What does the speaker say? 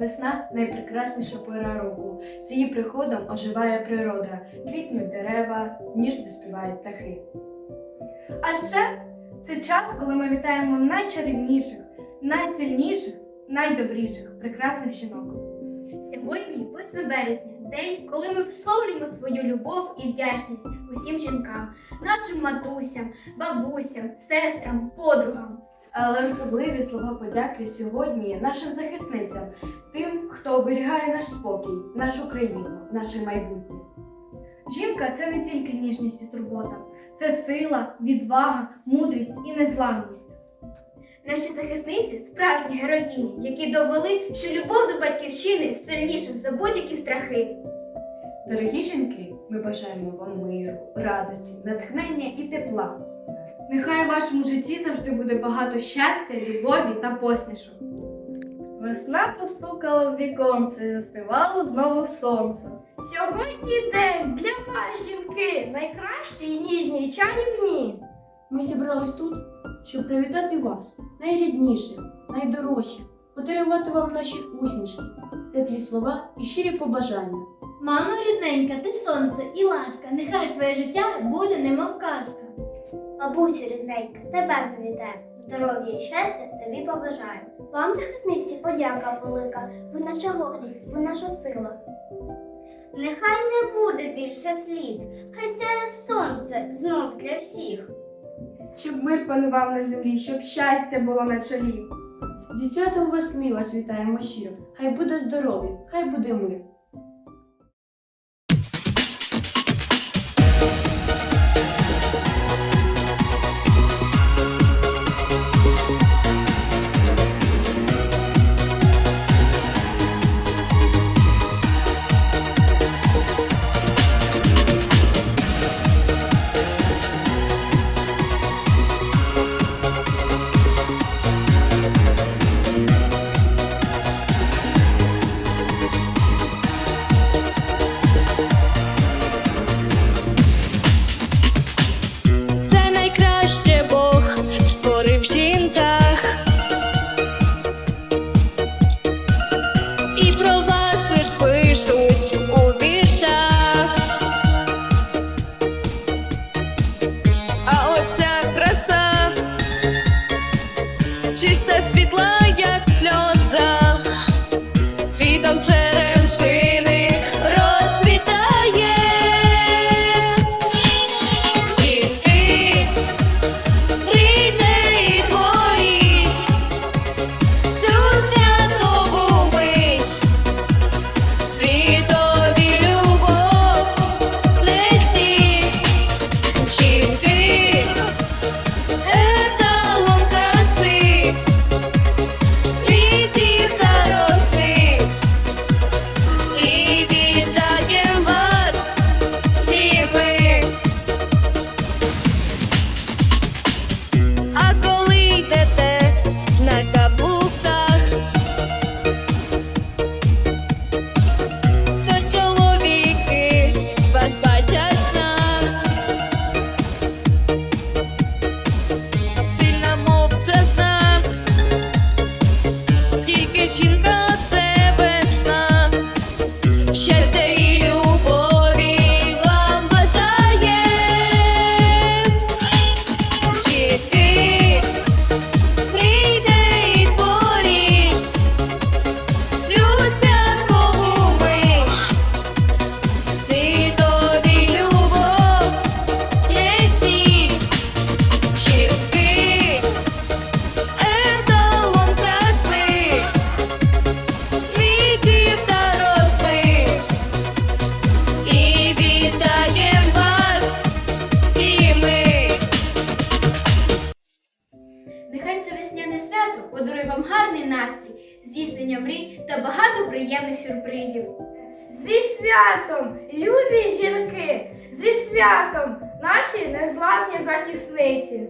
Весна найпрекрасніша пора року. З її приходом оживає природа, квітнуть дерева, ніжно співають птахи. А ще це час, коли ми вітаємо найчарівніших, найсильніших, найдобріших, прекрасних жінок. Сьогодні 8 березня, день, коли ми висловлюємо свою любов і вдячність усім жінкам, нашим матусям, бабусям, сестрам, подругам. Але особливі слова подяки сьогодні нашим захисницям, тим, хто оберігає наш спокій, нашу країну, наше майбутнє. Жінка це не тільки ніжність і турбота, це сила, відвага, мудрість і незламність. Наші захисниці справжні героїні, які довели, що любов до батьківщини сильніша за будь-які страхи. Дорогі жінки, ми бажаємо вам миру, радості, натхнення і тепла. Нехай у вашому житті завжди буде багато щастя, любові та посмішок. Весна постукала в віконце і заспівало знову сонце. Сьогодні день для вас, жінки, найкращі, і ніжні і чарівні. Ми зібрались тут, щоб привітати вас, найрідніших, найдорожчих, подарувати вам наші усмішки, теплі слова і щирі побажання. Мамо рідненька, ти сонце і ласка, нехай твоє життя буде немов казка. Бабусю рідненька, тебе ми. Здоров'я і щастя тобі побажаємо. Вам, захисниці, подяка велика. Ви наша гордість, ви наша сила. Нехай не буде більше сліз, хай сяє сонце знов для всіх. Щоб мир панував на землі, щоб щастя було на чолі. Зі святом вас ми вас вітаємо щиро. Хай буде здоров'я, хай буде мир. cuenta свято подарує вам гарний настрій, здійснення мрій та багато приємних сюрпризів. Зі святом, любі жінки, зі святом, наші незламні захисниці.